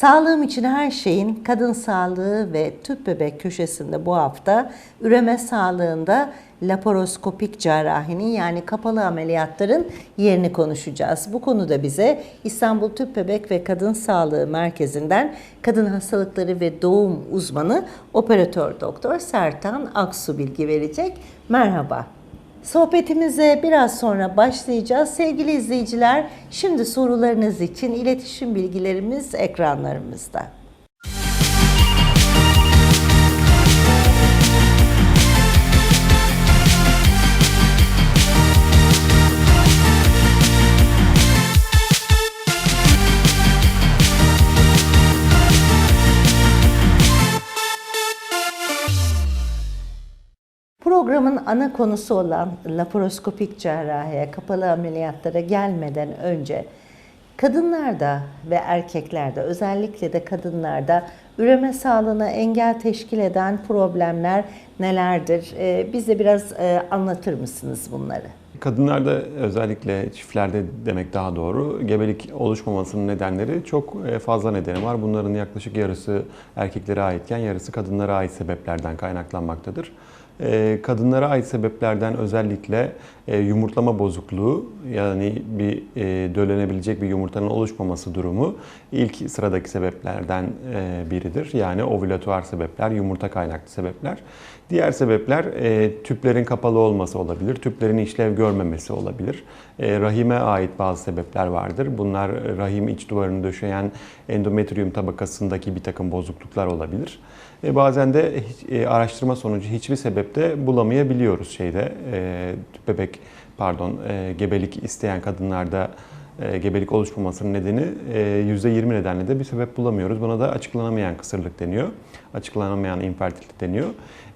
Sağlığım için her şeyin kadın sağlığı ve tüp bebek köşesinde bu hafta üreme sağlığında laparoskopik cerrahinin yani kapalı ameliyatların yerini konuşacağız. Bu konuda bize İstanbul Tüp Bebek ve Kadın Sağlığı Merkezi'nden kadın hastalıkları ve doğum uzmanı operatör doktor Sertan Aksu bilgi verecek. Merhaba. Sohbetimize biraz sonra başlayacağız. Sevgili izleyiciler, şimdi sorularınız için iletişim bilgilerimiz ekranlarımızda. Programın ana konusu olan laparoskopik cerrahiye, kapalı ameliyatlara gelmeden önce kadınlarda ve erkeklerde özellikle de kadınlarda üreme sağlığına engel teşkil eden problemler nelerdir? Ee, bize biraz e, anlatır mısınız bunları? Kadınlarda özellikle çiftlerde demek daha doğru gebelik oluşmamasının nedenleri çok e, fazla nedeni var. Bunların yaklaşık yarısı erkeklere aitken yarısı kadınlara ait sebeplerden kaynaklanmaktadır. E, kadınlara ait sebeplerden özellikle e, yumurtlama bozukluğu yani bir döllenebilecek bir yumurtanın oluşmaması durumu ilk sıradaki sebeplerden biridir. Yani ovülatuar sebepler, yumurta kaynaklı sebepler. Diğer sebepler tüplerin kapalı olması olabilir, tüplerin işlev görmemesi olabilir. Rahime ait bazı sebepler vardır. Bunlar rahim iç duvarını döşeyen endometrium tabakasındaki bir takım bozukluklar olabilir. E, bazen de e, araştırma sonucu hiçbir sebepte bulamayabiliyoruz şeyde e, bebek pardon e, gebelik isteyen kadınlarda e, gebelik oluşmamasının nedeni e, %20 nedenle de bir sebep bulamıyoruz. Buna da açıklanamayan kısırlık deniyor. Açıklanamayan infertilite deniyor.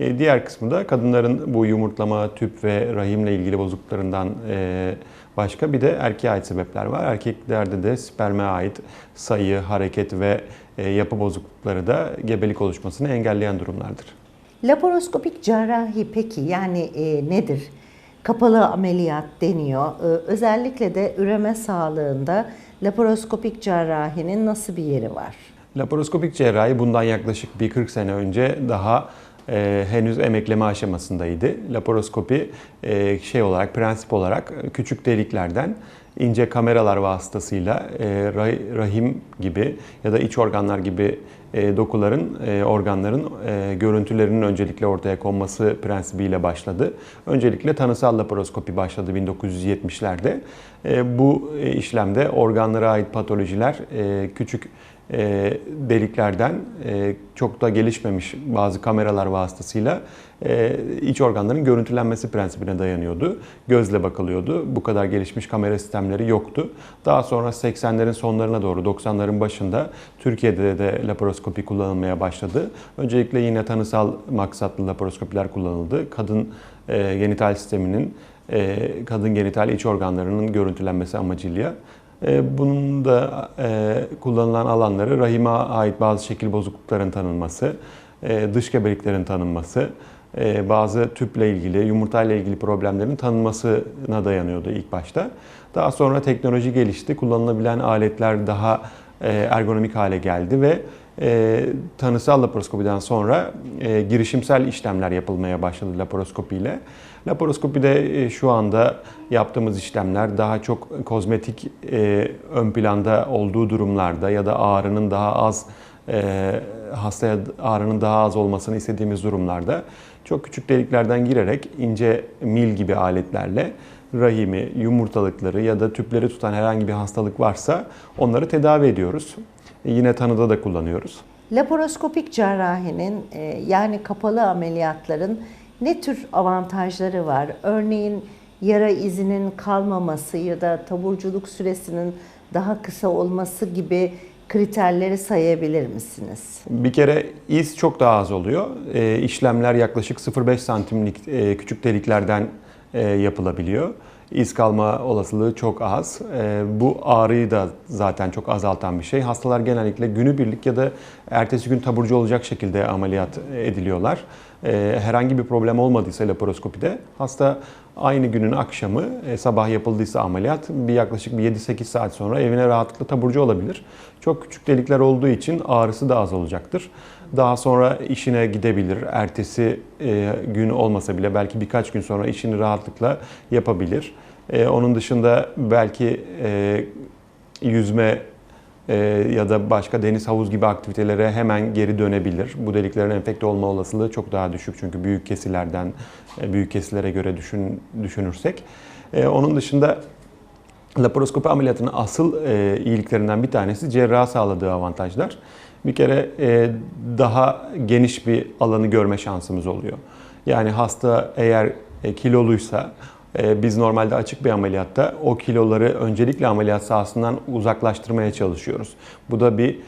E, diğer kısmı da kadınların bu yumurtlama, tüp ve rahimle ilgili bozukluklarından e, başka bir de erkeğe ait sebepler var. Erkeklerde de sperme ait sayı, hareket ve e, yapı bozuklukları da gebelik oluşmasını engelleyen durumlardır. Laparoskopik cerrahi peki yani e, nedir? Kapalı ameliyat deniyor. Ee, özellikle de üreme sağlığında laparoskopik cerrahinin nasıl bir yeri var? Laparoskopik cerrahi bundan yaklaşık bir 40 sene önce daha e, henüz emekleme aşamasındaydı. Laparoskopi e, şey olarak, prensip olarak küçük deliklerden ince kameralar vasıtasıyla e, rahim gibi ya da iç organlar gibi e, dokuların, e, organların e, görüntülerinin öncelikle ortaya konması prensibiyle başladı. Öncelikle tanısal laparoskopi başladı 1970'lerde. E, bu e, işlemde organlara ait patolojiler e, küçük e, deliklerden e, çok da gelişmemiş bazı kameralar vasıtasıyla e, iç organların görüntülenmesi prensibine dayanıyordu. Gözle bakılıyordu. Bu kadar gelişmiş kamera sistemleri yoktu. Daha sonra 80'lerin sonlarına doğru 90'ların başında Türkiye'de de laparoskopi kullanılmaya başladı. Öncelikle yine tanısal maksatlı laparoskopiler kullanıldı. Kadın genital sisteminin kadın genital iç organlarının görüntülenmesi amacıyla e, bunun da e, kullanılan alanları rahime ait bazı şekil bozuklukların tanınması, e, dış gebeliklerin tanınması, bazı tüple ilgili, yumurtayla ilgili problemlerin tanınmasına dayanıyordu ilk başta. Daha sonra teknoloji gelişti, kullanılabilen aletler daha ergonomik hale geldi ve tanısal laparoskopiden sonra girişimsel işlemler yapılmaya başladı laparoskopi ile. Laparoskopide e, şu anda yaptığımız işlemler daha çok kozmetik e, ön planda olduğu durumlarda ya da ağrının daha az e, hastaya ağrının daha az olmasını istediğimiz durumlarda çok küçük deliklerden girerek ince mil gibi aletlerle rahimi, yumurtalıkları ya da tüpleri tutan herhangi bir hastalık varsa onları tedavi ediyoruz. Yine tanıda da kullanıyoruz. Laparoskopik cerrahinin yani kapalı ameliyatların ne tür avantajları var? Örneğin yara izinin kalmaması ya da taburculuk süresinin daha kısa olması gibi kriterleri sayabilir misiniz? Bir kere iz çok daha az oluyor. E, işlemler yaklaşık 0,5 santimlik e, küçük deliklerden e, yapılabiliyor. İz kalma olasılığı çok az. E, bu ağrıyı da zaten çok azaltan bir şey. Hastalar genellikle günübirlik ya da ertesi gün taburcu olacak şekilde ameliyat ediliyorlar. e, herhangi bir problem olmadıysa laparoskopide hasta aynı günün akşamı e, sabah yapıldıysa ameliyat bir yaklaşık bir 7-8 saat sonra evine rahatlıkla taburcu olabilir. Çok küçük delikler olduğu için ağrısı da az olacaktır. Daha sonra işine gidebilir. Ertesi e, gün olmasa bile belki birkaç gün sonra işini rahatlıkla yapabilir. E, onun dışında belki e, yüzme e, ya da başka deniz havuz gibi aktivitelere hemen geri dönebilir. Bu deliklerin enfekte olma olasılığı çok daha düşük çünkü büyük kesilerden e, büyük kesilere göre düşün, düşünürsek. E, onun dışında laparoskopi ameliyatının asıl e, iyiliklerinden bir tanesi cerrah sağladığı avantajlar. Bir kere e, daha geniş bir alanı görme şansımız oluyor. Yani hasta eğer e, kiloluysa e, biz normalde açık bir ameliyatta o kiloları öncelikle ameliyat sahasından uzaklaştırmaya çalışıyoruz. Bu da bir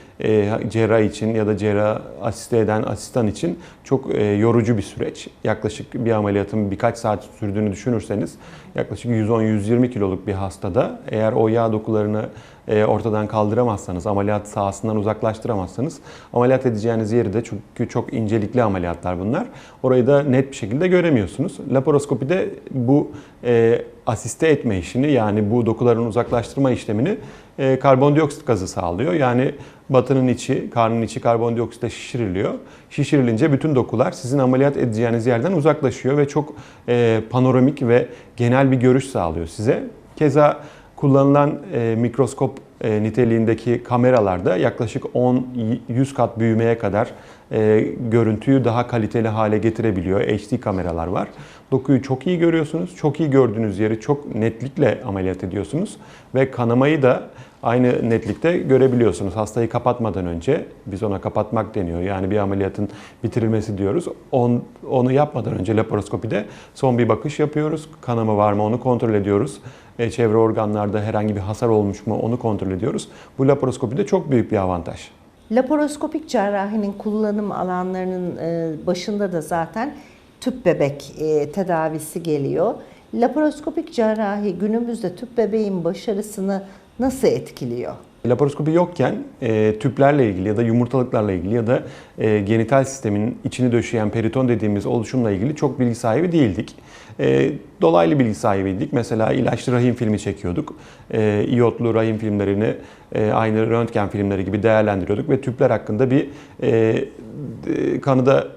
cerrah için ya da cerrah asiste eden asistan için çok yorucu bir süreç. Yaklaşık bir ameliyatın birkaç saat sürdüğünü düşünürseniz yaklaşık 110-120 kiloluk bir hastada eğer o yağ dokularını ortadan kaldıramazsanız, ameliyat sahasından uzaklaştıramazsanız ameliyat edeceğiniz yeri de çünkü çok incelikli ameliyatlar bunlar. Orayı da net bir şekilde göremiyorsunuz. Laparoskopide bu e, asiste etme işini yani bu dokuların uzaklaştırma işlemini e, karbondioksit gazı sağlıyor. Yani batının içi, karnın içi karbondioksitle şişiriliyor. Şişirilince bütün dokular sizin ameliyat edeceğiniz yerden uzaklaşıyor ve çok e, panoramik ve genel bir görüş sağlıyor size. Keza kullanılan e, mikroskop e, niteliğindeki kameralarda yaklaşık 10-100 kat büyümeye kadar e, görüntüyü daha kaliteli hale getirebiliyor. HD kameralar var. Dokuyu çok iyi görüyorsunuz. Çok iyi gördüğünüz yeri çok netlikle ameliyat ediyorsunuz. Ve kanamayı da aynı netlikte görebiliyorsunuz. Hastayı kapatmadan önce, biz ona kapatmak deniyor. Yani bir ameliyatın bitirilmesi diyoruz. On, onu yapmadan önce laparoskopide son bir bakış yapıyoruz. Kanama var mı onu kontrol ediyoruz. E, çevre organlarda herhangi bir hasar olmuş mu onu kontrol ediyoruz. Bu laparoskopide çok büyük bir avantaj. Laparoskopik cerrahinin kullanım alanlarının e, başında da zaten tüp bebek e, tedavisi geliyor. Laparoskopik cerrahi günümüzde tüp bebeğin başarısını nasıl etkiliyor? Laparoskopi yokken e, tüplerle ilgili ya da yumurtalıklarla ilgili ya da e, genital sistemin içini döşeyen periton dediğimiz oluşumla ilgili çok bilgi sahibi değildik. E, dolaylı bilgi sahibiydik. Mesela ilaçlı rahim filmi çekiyorduk. E, iyotlu rahim filmlerini e, aynı röntgen filmleri gibi değerlendiriyorduk ve tüpler hakkında bir e, kanıda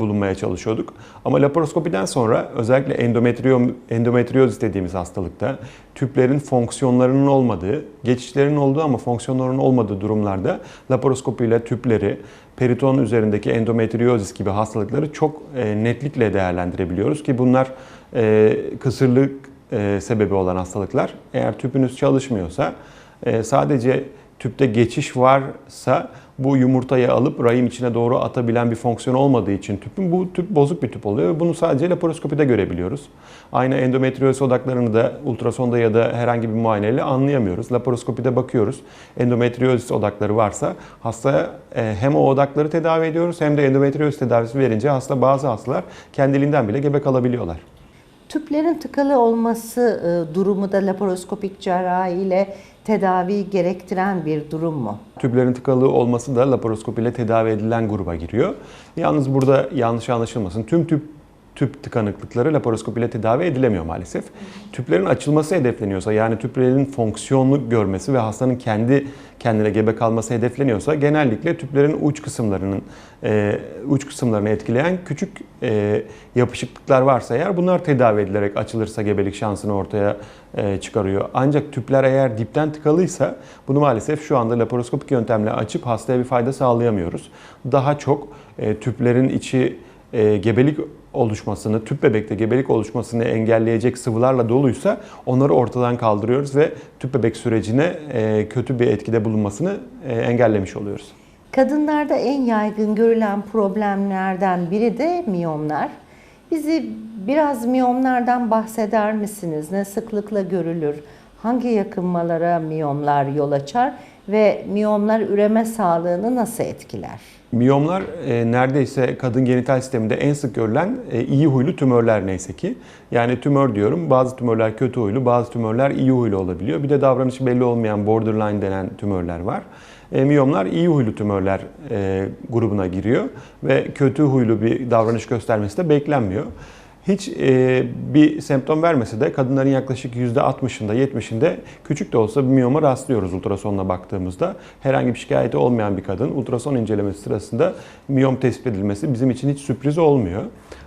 bulunmaya çalışıyorduk. Ama laparoskopiden sonra özellikle endometriyom, endometriyoz dediğimiz hastalıkta tüplerin fonksiyonlarının olmadığı, geçişlerin olduğu ama fonksiyonlarının olmadığı durumlarda laparoskopiyle tüpleri, periton üzerindeki endometriyozis gibi hastalıkları çok e, netlikle değerlendirebiliyoruz ki bunlar e, kısırlık e, sebebi olan hastalıklar. Eğer tüpünüz çalışmıyorsa e, sadece tüpte geçiş varsa bu yumurtayı alıp rahim içine doğru atabilen bir fonksiyon olmadığı için tüpün bu tüp bozuk bir tüp oluyor ve bunu sadece laparoskopide görebiliyoruz. Aynı endometrioz odaklarını da ultrasonda ya da herhangi bir muayeneyle anlayamıyoruz. Laparoskopide bakıyoruz. Endometrioz odakları varsa hastaya e, hem o odakları tedavi ediyoruz hem de endometrioz tedavisi verince hasta bazı hastalar kendiliğinden bile gebe kalabiliyorlar. Tüplerin tıkalı olması e, durumu da laparoskopik cerrahi ile tedavi gerektiren bir durum mu? Tüplerin tıkalı olması da laparoskopi ile tedavi edilen gruba giriyor. Yalnız burada yanlış anlaşılmasın. Tüm tüp tüp tıkanıklıkları laparoskopi ile tedavi edilemiyor maalesef. Tüplerin açılması hedefleniyorsa yani tüplerin fonksiyonlu görmesi ve hastanın kendi kendine gebe kalması hedefleniyorsa genellikle tüplerin uç kısımlarının e, uç kısımlarını etkileyen küçük e, yapışıklıklar varsa eğer bunlar tedavi edilerek açılırsa gebelik şansını ortaya e, çıkarıyor. Ancak tüpler eğer dipten tıkalıysa bunu maalesef şu anda laparoskopik yöntemle açıp hastaya bir fayda sağlayamıyoruz. Daha çok e, tüplerin içi e, gebelik oluşmasını, tüp bebekte gebelik oluşmasını engelleyecek sıvılarla doluysa onları ortadan kaldırıyoruz ve tüp bebek sürecine e, kötü bir etkide bulunmasını e, engellemiş oluyoruz. Kadınlarda en yaygın görülen problemlerden biri de miyomlar. Bizi biraz miyomlardan bahseder misiniz? Ne sıklıkla görülür? Hangi yakınmalara miyomlar yol açar ve miyomlar üreme sağlığını nasıl etkiler? Miyomlar e, neredeyse kadın genital sisteminde en sık görülen e, iyi huylu tümörler neyse ki. Yani tümör diyorum bazı tümörler kötü huylu bazı tümörler iyi huylu olabiliyor. Bir de davranışı belli olmayan borderline denen tümörler var. E, miyomlar iyi huylu tümörler e, grubuna giriyor ve kötü huylu bir davranış göstermesi de beklenmiyor. Hiç e, bir semptom vermese de kadınların yaklaşık %60'ında 70'inde küçük de olsa bir miyoma rastlıyoruz ultrasonla baktığımızda. Herhangi bir şikayeti olmayan bir kadın ultrason incelemesi sırasında miyom tespit edilmesi bizim için hiç sürpriz olmuyor.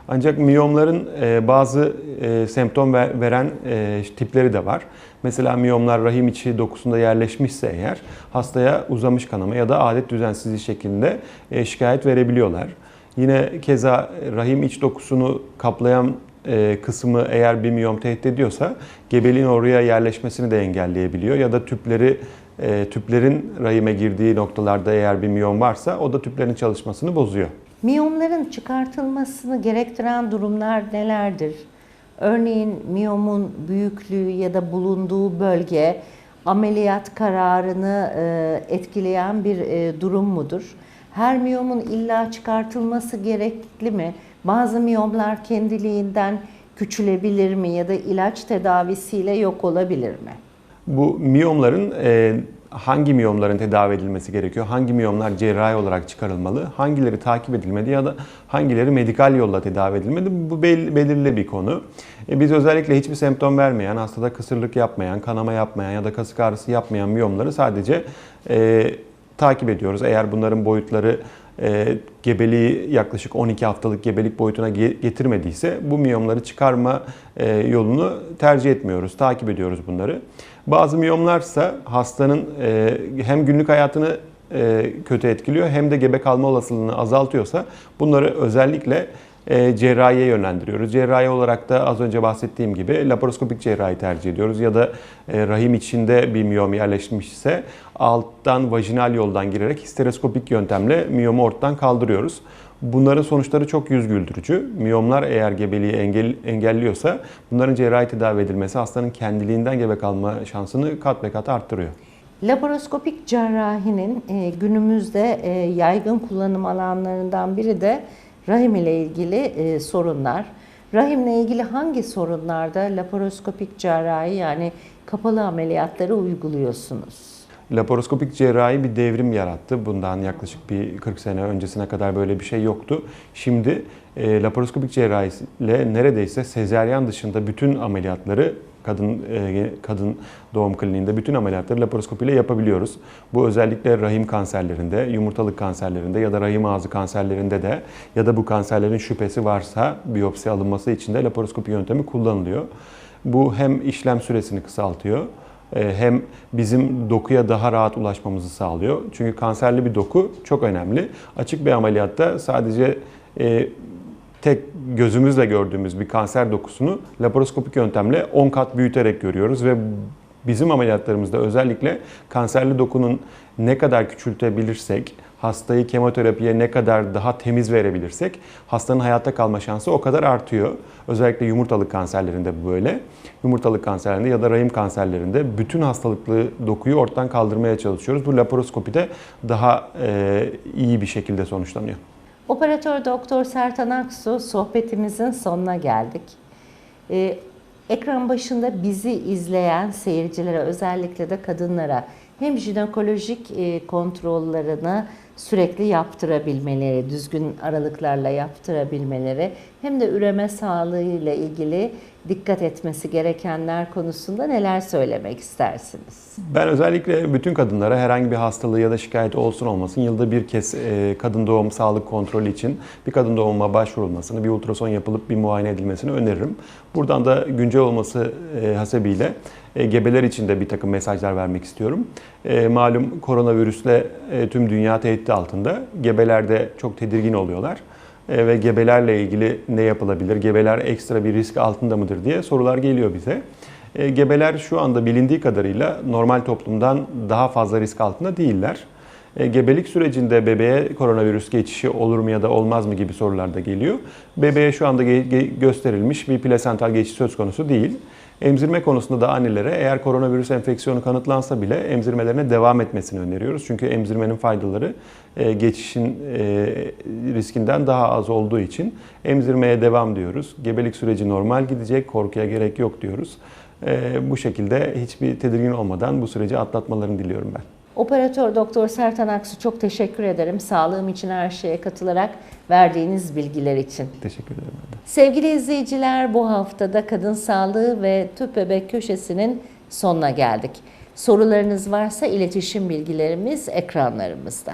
Ancak miyomların e, bazı e, semptom ver, veren e, tipleri de var. Mesela miyomlar rahim içi dokusunda yerleşmişse eğer hastaya uzamış kanama ya da adet düzensizliği şeklinde e, şikayet verebiliyorlar. Yine keza rahim iç dokusunu kaplayan e, kısmı eğer bir miyom tehdit ediyorsa gebeliğin oraya yerleşmesini de engelleyebiliyor ya da tüpleri e, tüplerin rahime girdiği noktalarda eğer bir miyom varsa o da tüplerin çalışmasını bozuyor. Miyomların çıkartılmasını gerektiren durumlar nelerdir? Örneğin miyomun büyüklüğü ya da bulunduğu bölge ameliyat kararını e, etkileyen bir e, durum mudur? Her miyomun illa çıkartılması gerekli mi? Bazı miyomlar kendiliğinden küçülebilir mi ya da ilaç tedavisiyle yok olabilir mi? Bu miyomların e, hangi miyomların tedavi edilmesi gerekiyor? Hangi miyomlar cerrahi olarak çıkarılmalı? Hangileri takip edilmedi ya da hangileri medikal yolla tedavi edilmedi? Bu bel- belirli bir konu. E, biz özellikle hiçbir semptom vermeyen, hastada kısırlık yapmayan, kanama yapmayan ya da kasık ağrısı yapmayan miyomları sadece e, takip ediyoruz. Eğer bunların boyutları e, gebeliği yaklaşık 12 haftalık gebelik boyutuna ge- getirmediyse bu miyomları çıkarma e, yolunu tercih etmiyoruz. Takip ediyoruz bunları. Bazı miyomlarsa hastanın e, hem günlük hayatını e, kötü etkiliyor hem de gebe kalma olasılığını azaltıyorsa bunları özellikle e, cerrahiye yönlendiriyoruz. Cerrahi olarak da az önce bahsettiğim gibi laparoskopik cerrahi tercih ediyoruz ya da e, rahim içinde bir miyom yerleşmişse alttan vajinal yoldan girerek histeroskopik yöntemle miyomu ortadan kaldırıyoruz. Bunların sonuçları çok yüz güldürücü. Miyomlar eğer gebeliği engel, engelliyorsa bunların cerrahi tedavi edilmesi hastanın kendiliğinden gebe kalma şansını kat be kat arttırıyor. Laparoskopik cerrahinin e, günümüzde e, yaygın kullanım alanlarından biri de rahim ile ilgili e, sorunlar. Rahimle ilgili hangi sorunlarda laparoskopik cerrahi yani kapalı ameliyatları uyguluyorsunuz? Laparoskopik cerrahi bir devrim yarattı. Bundan yaklaşık bir 40 sene öncesine kadar böyle bir şey yoktu. Şimdi e, laparoskopik cerrahiyle neredeyse sezeryan dışında bütün ameliyatları kadın e, kadın doğum kliniğinde bütün ameliyatları laparoskopiyle yapabiliyoruz. Bu özellikle rahim kanserlerinde, yumurtalık kanserlerinde ya da rahim ağzı kanserlerinde de ya da bu kanserlerin şüphesi varsa biyopsi alınması için de laparoskopi yöntemi kullanılıyor. Bu hem işlem süresini kısaltıyor e, hem bizim dokuya daha rahat ulaşmamızı sağlıyor. Çünkü kanserli bir doku çok önemli. Açık bir ameliyatta sadece e, tek gözümüzle gördüğümüz bir kanser dokusunu laparoskopik yöntemle 10 kat büyüterek görüyoruz ve bizim ameliyatlarımızda özellikle kanserli dokunun ne kadar küçültebilirsek, hastayı kemoterapiye ne kadar daha temiz verebilirsek hastanın hayatta kalma şansı o kadar artıyor. Özellikle yumurtalık kanserlerinde bu böyle. Yumurtalık kanserlerinde ya da rahim kanserlerinde bütün hastalıklı dokuyu ortadan kaldırmaya çalışıyoruz. Bu laparoskopide daha e, iyi bir şekilde sonuçlanıyor. Operatör Doktor Sertan Aksu sohbetimizin sonuna geldik. Ee, ekran başında bizi izleyen seyircilere özellikle de kadınlara hem jinekolojik e, kontrollerini sürekli yaptırabilmeleri, düzgün aralıklarla yaptırabilmeleri hem de üreme sağlığı ile ilgili dikkat etmesi gerekenler konusunda neler söylemek istersiniz? Ben özellikle bütün kadınlara herhangi bir hastalığı ya da şikayeti olsun olmasın yılda bir kez e, kadın doğum sağlık kontrolü için bir kadın doğumuna başvurulmasını, bir ultrason yapılıp bir muayene edilmesini öneririm. Buradan da güncel olması e, hasebiyle e, gebeler için de bir takım mesajlar vermek istiyorum. Malum koronavirüsle tüm dünya tehdit altında. Gebeler de çok tedirgin oluyorlar. E, ve gebelerle ilgili ne yapılabilir? Gebeler ekstra bir risk altında mıdır diye sorular geliyor bize. E, gebeler şu anda bilindiği kadarıyla normal toplumdan daha fazla risk altında değiller. E, gebelik sürecinde bebeğe koronavirüs geçişi olur mu ya da olmaz mı gibi sorular da geliyor. Bebeğe şu anda ge- gösterilmiş bir plasental geçiş söz konusu değil. Emzirme konusunda da annelere eğer koronavirüs enfeksiyonu kanıtlansa bile emzirmelerine devam etmesini öneriyoruz. Çünkü emzirmenin faydaları e, geçişin e, riskinden daha az olduğu için emzirmeye devam diyoruz. Gebelik süreci normal gidecek, korkuya gerek yok diyoruz. E, Bu şekilde hiçbir tedirgin olmadan bu süreci atlatmalarını diliyorum ben. Operatör Doktor Sertan Aksu çok teşekkür ederim. Sağlığım için her şeye katılarak verdiğiniz bilgiler için. Teşekkür ederim. Sevgili izleyiciler bu haftada kadın sağlığı ve tüp bebek köşesinin sonuna geldik. Sorularınız varsa iletişim bilgilerimiz ekranlarımızda.